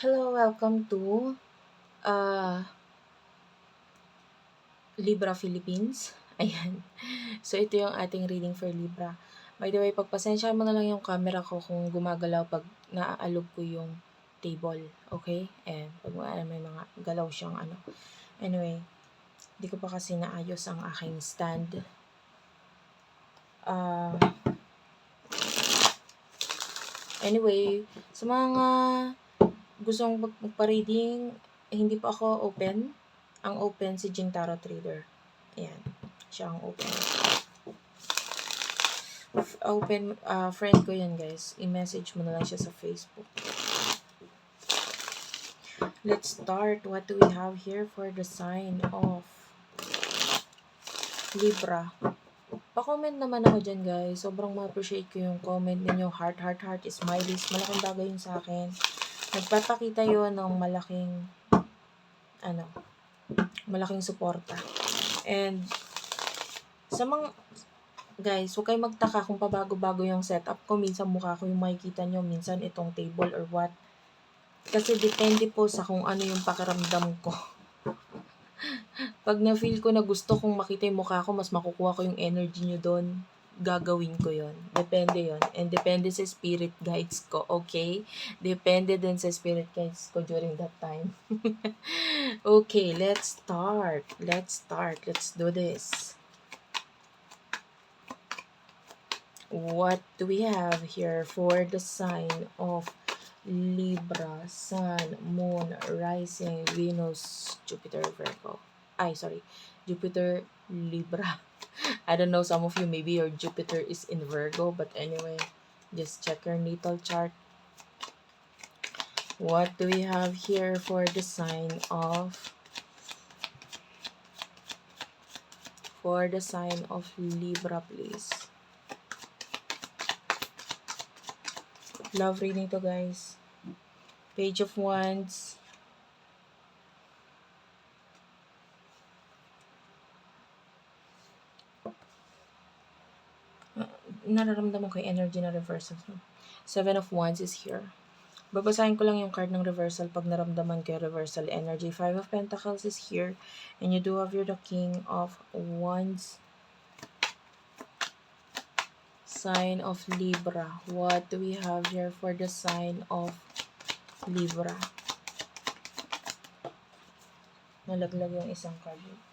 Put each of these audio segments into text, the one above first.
Hello, welcome to uh, Libra Philippines. Ayan. So, ito yung ating reading for Libra. By the way, pagpasensya mo na lang yung camera ko kung gumagalaw pag naaalog ko yung table. Okay? And pag uh, may mga galaw siyang ano. Anyway, hindi ko pa kasi naayos ang aking stand. Uh, anyway, sa mga gustong mag- magpa-reading, eh, hindi pa ako open. Ang open si Jing Tarot Trader. Ayan. Siya ang open. Open, uh, friend ko yan guys. I-message mo na lang siya sa Facebook. Let's start. What do we have here for the sign of Libra? Pa-comment naman ako dyan guys. Sobrang ma-appreciate ko yung comment ninyo. Heart, heart, heart, smileys. Malaking bagay yun sa akin nagpapakita yon ng malaking ano malaking suporta. And sa mga guys huwag kayong magtaka kung pabago-bago yung setup ko. Minsan mukha ko yung makikita nyo minsan itong table or what. Kasi depende po sa kung ano yung pakiramdam ko. Pag na-feel ko na gusto kong makita yung mukha ko mas makukuha ko yung energy nyo doon gagawin ko yon Depende yon And depende sa spirit guides ko, okay? Depende din sa spirit guides ko during that time. okay, let's start. Let's start. Let's do this. What do we have here for the sign of Libra, Sun, Moon, Rising, Venus, Jupiter, Virgo? Ay, sorry. Jupiter, Libra. I don't know, some of you, maybe your Jupiter is in Virgo, but anyway, just check your natal chart. What do we have here for the sign of for the sign of Libra, please? Love reading to, guys. Page of Wands. Nararamdaman ko yung energy na reversal. Seven of Wands is here. Babasahin ko lang yung card ng reversal pag naramdaman ko yung reversal energy. Five of Pentacles is here. And you do have your the King of Wands. Sign of Libra. What do we have here for the sign of Libra? Nalaglag yung isang card.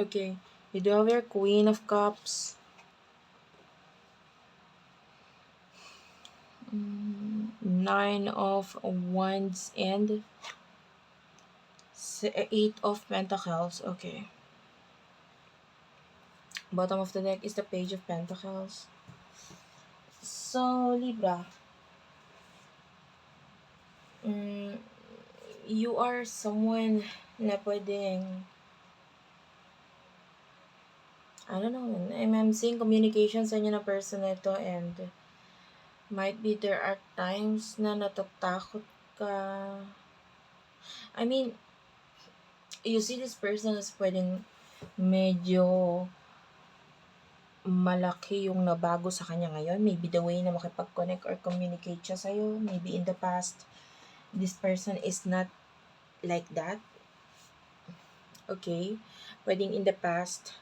Okay. You do have your Queen of Cups. Mm, Nine of Wands and Eight of Pentacles. Okay. Bottom of the deck is the Page of Pentacles. So, Libra. Mm, you are someone na pwedeng I don't know, I'm, I'm seeing communication sa inyo na person na ito and might be there are times na natatakot ka. I mean, you see this person as pwedeng medyo malaki yung nabago sa kanya ngayon. Maybe the way na makipag-connect or communicate siya sa'yo. Maybe in the past, this person is not like that. Okay? Pwedeng in the past,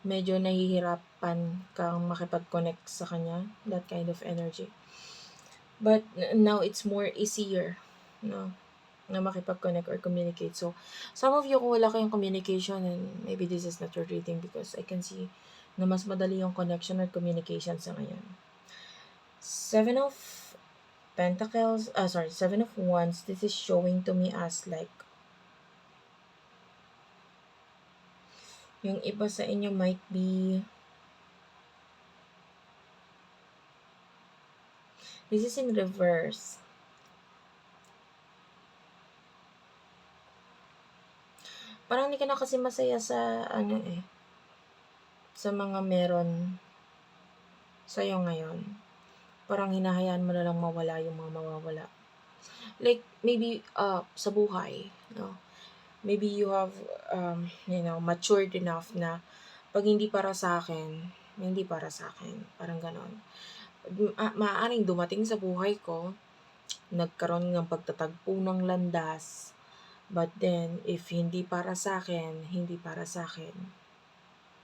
medyo nahihirapan kang makipag-connect sa kanya, that kind of energy. But now it's more easier, no, na makipag-connect or communicate. So, some of you kung wala kayong communication, and maybe this is not your reading because I can see na mas madali yung connection or communication sa ngayon. Seven of Pentacles, ah, sorry, Seven of Wands, this is showing to me as like Yung iba sa inyo might be This is in reverse. Parang hindi ka na kasi masaya sa ano eh. Sa mga meron sa'yo ngayon. Parang hinahayaan mo na lang mawala yung mga mawawala. like maybe uh sa buhay no maybe you have um you know matured enough na pag hindi para sa akin hindi para sa akin parang ganon. Ma- maaaring dumating sa buhay ko nagkaroon ng pagtatagpo ng landas but then if hindi para sa akin hindi para sa akin.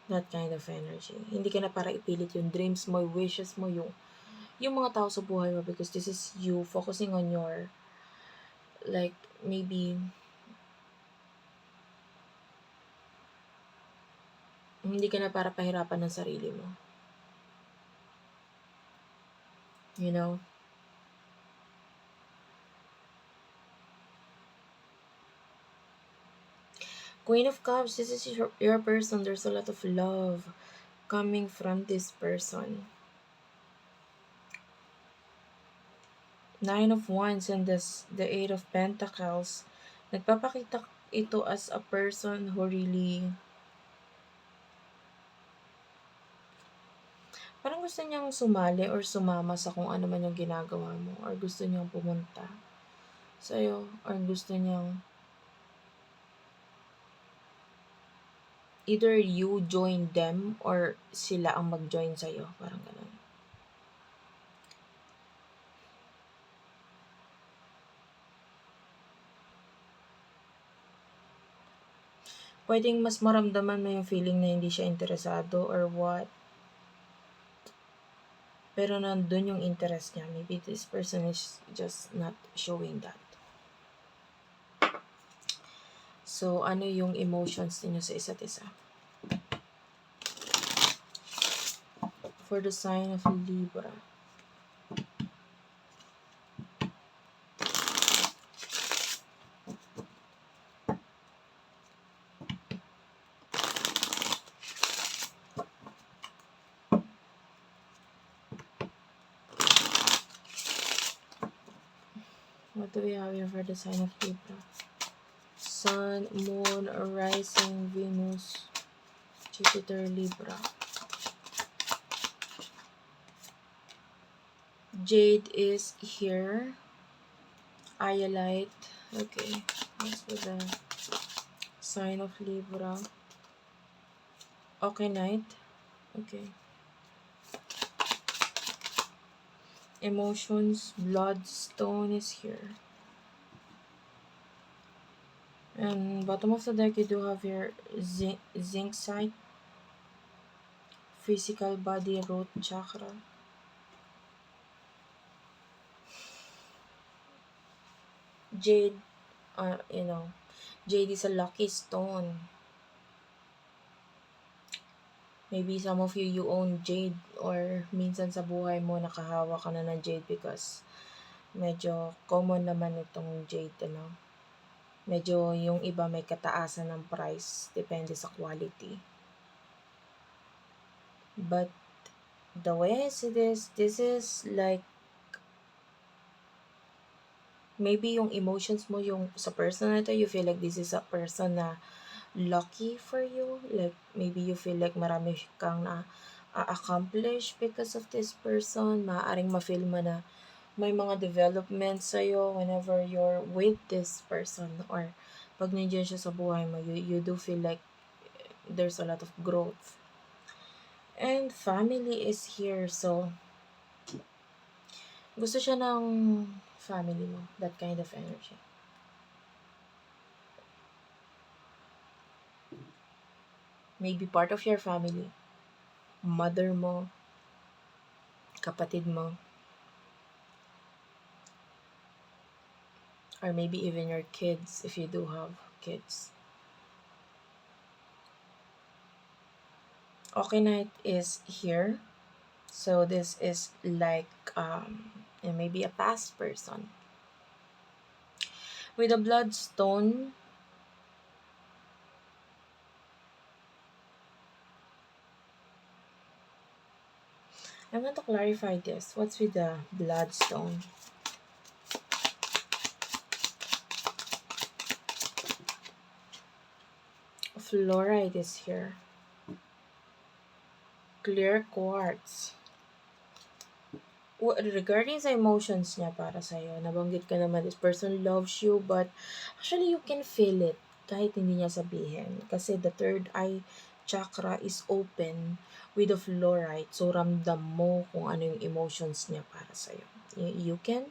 That kind of energy. Hindi ka na para ipilit yung dreams mo yung wishes mo yung yung mga tao sa buhay mo because this is you focusing on your like maybe hindi ka na para pahirapan ng sarili mo. You know? Queen of Cups, this is your, your person. There's a lot of love coming from this person. Nine of Wands and this, the Eight of Pentacles. Nagpapakita ito as a person who really parang gusto niyang sumali or sumama sa kung ano man yung ginagawa mo or gusto niyang pumunta sa'yo or gusto niyang either you join them or sila ang mag-join sa'yo. Parang ganun. Pwedeng mas maramdaman mo yung feeling na hindi siya interesado or what. Pero nandun yung interest niya. Maybe this person is just not showing that. So, ano yung emotions niyo sa isa't isa? For the sign of Libra. What do we have here for the sign of Libra? Sun, Moon, Rising, Venus, Jupiter, Libra. Jade is here. Iolite. Okay. That's for the sign of Libra. Okay, night. Okay. Emotions, Bloodstone is here. And bottom of the deck, you do have your zinc, zinc site, physical body, root chakra. Jade, uh, you know, Jade is a lucky stone. Maybe some of you, you own jade or minsan sa buhay mo nakahawa ka na ng jade because medyo common naman itong jade, ano. Medyo yung iba may kataasan ng price, depende sa quality. But the way I see this, this is like maybe yung emotions mo yung sa person na ito, you feel like this is a person na lucky for you. Like maybe you feel like marami kang na accomplish because of this person. Maaaring ma-feel mo na may mga developments sa'yo whenever you're with this person or pag nandiyan siya sa buhay mo, you, you do feel like there's a lot of growth. And family is here, so gusto siya ng family mo, that kind of energy. Maybe part of your family, mother mo, kapatid mo, or maybe even your kids if you do have kids. Okay night is here. So this is like um maybe a past person. With a bloodstone, I want to clarify this. What's with the bloodstone? Fluoride is here. Clear quartz. regarding sa emotions niya para sa'yo, nabanggit ka naman, this person loves you, but actually you can feel it kahit hindi niya sabihin. Kasi the third eye chakra is open with the fluorite. So, ramdam mo kung ano yung emotions niya para sa'yo. You, you can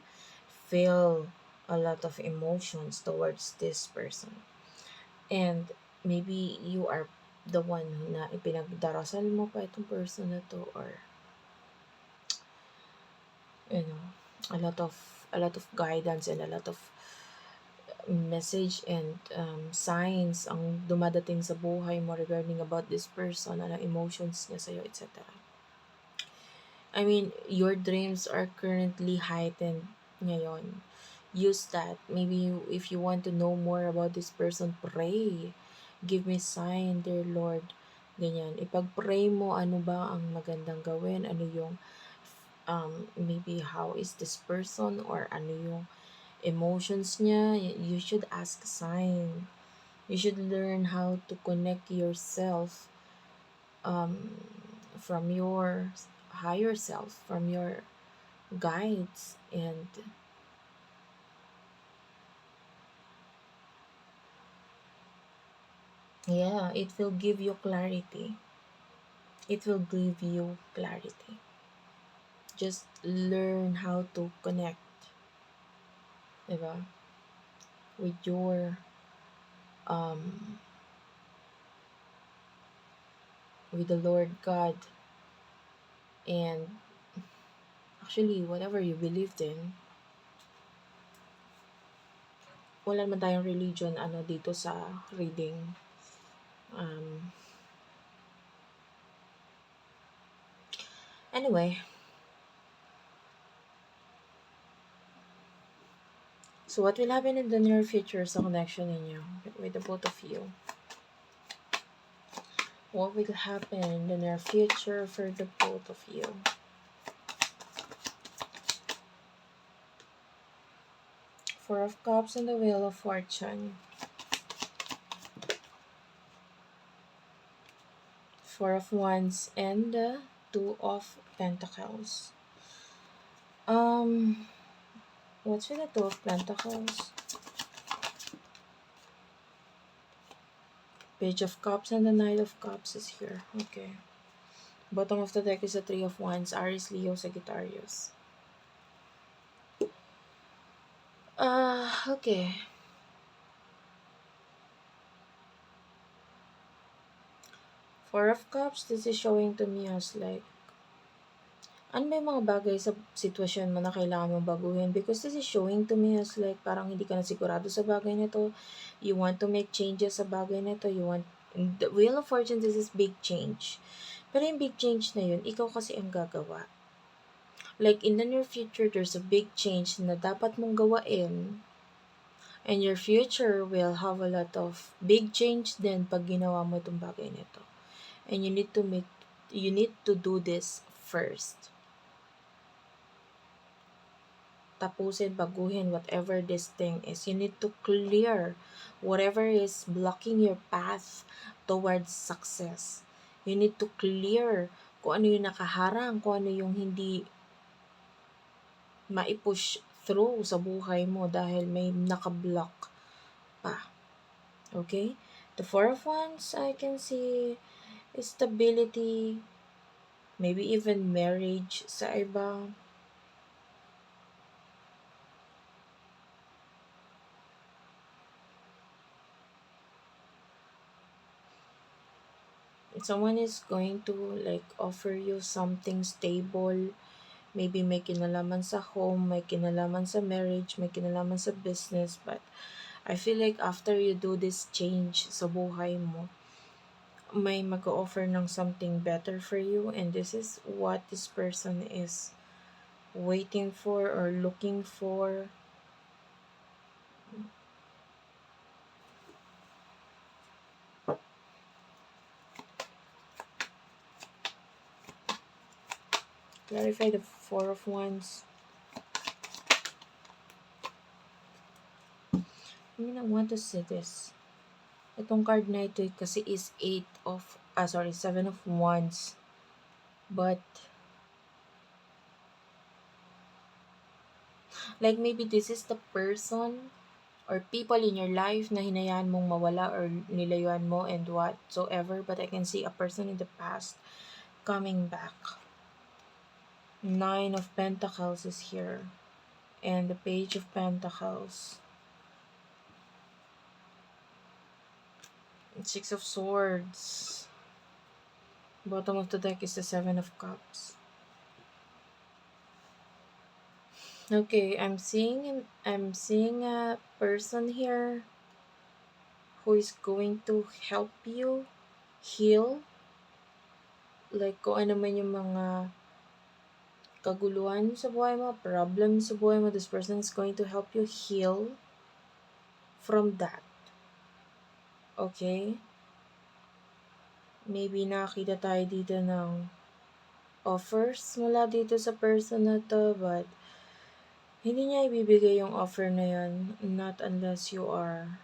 feel a lot of emotions towards this person. And maybe you are the one na ipinagdarasal mo pa itong person na to or you know, a lot of a lot of guidance and a lot of message and um, signs ang dumadating sa buhay mo regarding about this person, ano emotions niya sa'yo, etc. I mean, your dreams are currently heightened ngayon. Use that. Maybe if you want to know more about this person, pray. Give me sign, dear Lord. Ganyan. Ipag-pray mo ano ba ang magandang gawin, ano yung um, maybe how is this person or ano yung emotions niya, you should ask sign. You should learn how to connect yourself um, from your higher self, from your guides, and yeah, it will give you clarity. It will give you clarity. Just learn how to connect, diba? With your um with the Lord God and actually whatever you believed in wala naman tayong religion ano dito sa reading um anyway so what will happen in the near future sa connection ninyo with the both of you what will happen in the near future for the both of you Four of Cups and the Wheel of Fortune. Four of Wands and the Two of Pentacles. Um, what's with the Two of Pentacles? Page of Cups and the Knight of Cups is here. Okay. Bottom of the deck is the Three of Wands, Aries, Leo, Sagittarius. Ah, okay. Four of Cups, this is showing to me as like, ano ba yung mga bagay sa sitwasyon mo na kailangan mong baguhin? Because this is showing to me as like, parang hindi ka na sigurado sa bagay na to. You want to make changes sa bagay na to. You want, the Wheel of Fortune, this is big change. Pero yung big change na yun, ikaw kasi ang gagawa. Like, in the near future, there's a big change na dapat mong gawain And your future will have a lot of big change din pag ginawa mo itong bagay nito. And you need to make, you need to do this first. Tapusin, baguhin, whatever this thing is. You need to clear whatever is blocking your path towards success. You need to clear kung ano yung nakaharang, kung ano yung hindi maipush through sa buhay mo dahil may nakablock pa. Okay? The Four of Wands, I can see stability, maybe even marriage sa iba. Someone is going to like offer you something stable, maybe may kinalaman sa home, may kinalaman sa marriage, may kinalaman sa business, but I feel like after you do this change sa buhay mo, may mag-offer ng something better for you and this is what this person is waiting for or looking for. Clarify the Four of Wands. I mean, I want to see this. Itong card na ito kasi is 8 of, ah sorry, 7 of Wands. But, Like maybe this is the person or people in your life na hinayaan mong mawala or nilayuan mo and whatsoever. But I can see a person in the past coming back. Nine of Pentacles is here. And the Page of Pentacles. Six of Swords. Bottom of the deck is the Seven of Cups. Okay, I'm seeing I'm seeing a person here who is going to help you heal like kung ano man yung mga kaguluhan sa buhay mo, problems sa buhay mo, this person is going to help you heal from that. Okay? Maybe nakakita tayo dito ng offers mula dito sa person na to, but hindi niya ibibigay yung offer na yun, not unless you are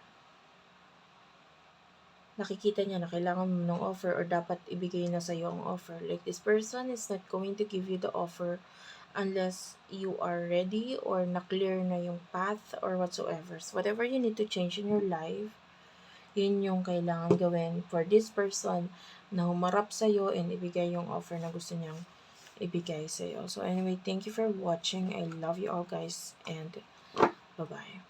nakikita niya na kailangan mo ng offer or dapat ibigay na sa'yo ang offer. Like, this person is not going to give you the offer unless you are ready or na-clear na yung path or whatsoever. So, whatever you need to change in your life, yun yung kailangan gawin for this person na humarap sa'yo and ibigay yung offer na gusto niyang ibigay sa'yo. So, anyway, thank you for watching. I love you all guys and bye-bye.